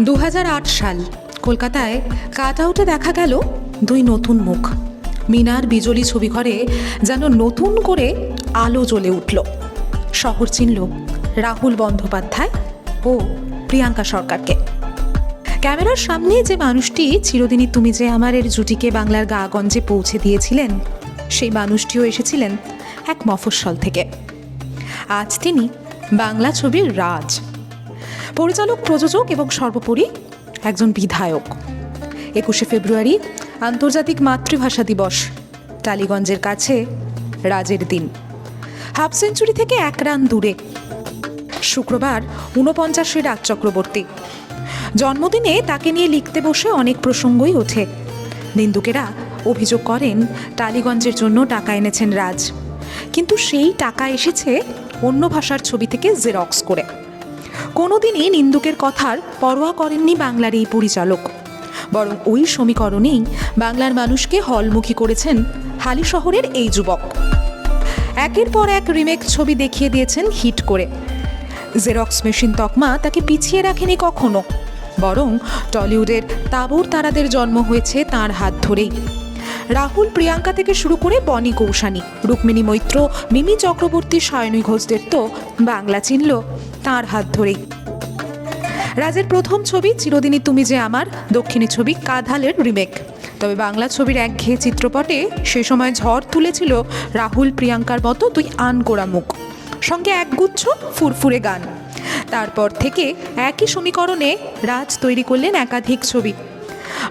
দু হাজার আট সাল কলকাতায় কাট আউটে দেখা গেল দুই নতুন মুখ। মিনার বিজলি ছবি ঘরে যেন নতুন করে আলো জ্বলে উঠল। শহর চিনল রাহুল বন্দ্যোপাধ্যায় ও প্রিয়াঙ্কা সরকারকে। ক্যামেরার সামনে যে মানুষটি, চিরদিনই তুমি যে আমার এর জুটিকে বাংলার গাগঞ্জে পৌঁছে দিয়েছিলেন, সেই মানুষটিও এসেছিলেন এক মফস্বল থেকে। আজ তিনি বাংলা ছবির রাজ। পরিচালক, প্রযোজক এবং সর্বোপরি একজন বিধায়ক। একুশে ফেব্রুয়ারি, আন্তর্জাতিক মাতৃভাষা দিবস, টালিগঞ্জের কাছে রাজের দিন। হাফ সেঞ্চুরি থেকে এক রান দূরে। শুক্রবার ঊনপঞ্চাশে রাজ চক্রবর্তী। জন্মদিনে তাকে নিয়ে লিখতে বসে অনেক প্রসঙ্গই ওঠে। নিন্দুকেরা অভিযোগ করেন, টালিগঞ্জের জন্য টাকা এনেছেন রাজ। কিন্তু সেই টাকা এসেছে অন্য ভাষার ছবি থেকে জেরক্স করে। কোনোদিনই নিন্দুকের কথার পরোয়া করেননি বাংলার এই পরিচালক। বরং ওই সমীকরণেই বাংলার মানুষকে হলমুখী করেছেন হালি শহরের এই যুবক। একের পর এক রিমেক ছবি দেখিয়ে দিয়েছেন হিট করে। জেরক্স মেশিন তকমা তাকে পিছিয়ে রাখেনি কখনো। বরং টলিউডের তাবর তারাদের জন্ম হয়েছে তার হাত ধরেই। রাহুল, প্রিয়াঙ্কা থেকে শুরু করে বনি কৌশানী, রুক্মিণী মৈত্র, মিমি চক্রবর্তী, সায়নী ঘোষদের তো বাংলা চিনল তার হাত ধরেই। রাজের প্রথম ছবি চিরদিনই তুমি যে আমার, দক্ষিণী ছবি কাঁধালের রিমেক তবে বাংলা ছবির একঘেয়ে চিত্রপটে সে সময় ঝড় তুলেছিল রাহুল, প্রিয়াঙ্কার মতো তুই আন করা মুখ। সঙ্গে একগুচ্ছ ফুরফুরে গান। তারপর থেকে একই সমীকরণে রাজ তৈরি করলেন একাধিক ছবি।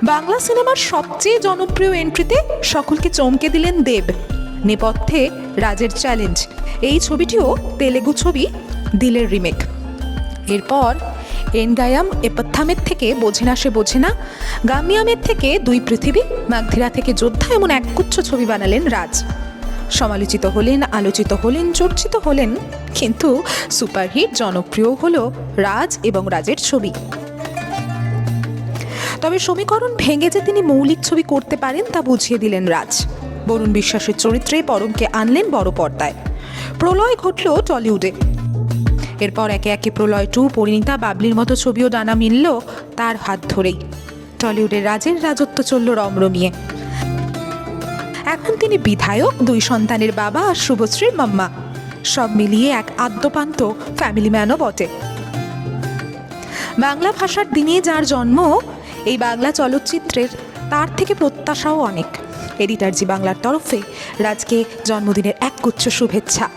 বাংলা সিনেমার সবচেয়ে জনপ্রিয় এন্ট্রিতে সকলকে চমকে দিলেন দেব। নেপথ্যে রাজের চ্যালেঞ্জ এই ছবিটিও তেলেগু ছবি দিলের রিমেক এরপর এনগায়াম এপথামের থেকে বোঝে না সে বোঝে না গামিয়ামের থেকে দুই পৃথিবী, মাগধিরা থেকে যোদ্ধা এমন একগুচ্ছ ছবি বানালেন রাজ। সমালোচিত হলেন, আলোচিত হলেন, চর্চিত হলেন, কিন্তু সুপারহিট জনপ্রিয় হলো রাজ এবং রাজের ছবি। তবে সমীকরণ ভেঙে যে তিনি মৌলিক ছবি করতে পারেন তা বুঝিয়ে দিলেন রাজ। বরুণ বিশ্বাসের চরিত্রে পরমকে আনলেন বড় পর্দায়। প্রলয় ঘটল টলিউডে। এরপর একে একে প্রলয় টু, পরিণীতা, বাবলির মতো ছবিও ডানা মিলল তার হাত ধরেই। টলিউডের রাজের রাজত্ব চলল রমরমিয়ে। এখন তিনি বিধায়ক, দুই সন্তানের বাবা আর শুভশ্রীর মাম্মা। সব মিলিয়ে এক আদ্যপান্ত ফ্যামিলি ম্যানও বটে। বাংলা ভাষার দিনে যার জন্ম এই বাংলা চলচ্চিত্রের তার থেকে প্রত্যাশাও অনেক। এডিটার জি বাংলার তরফে রাজকে জন্মদিনের একগুচ্ছ শুভেচ্ছা।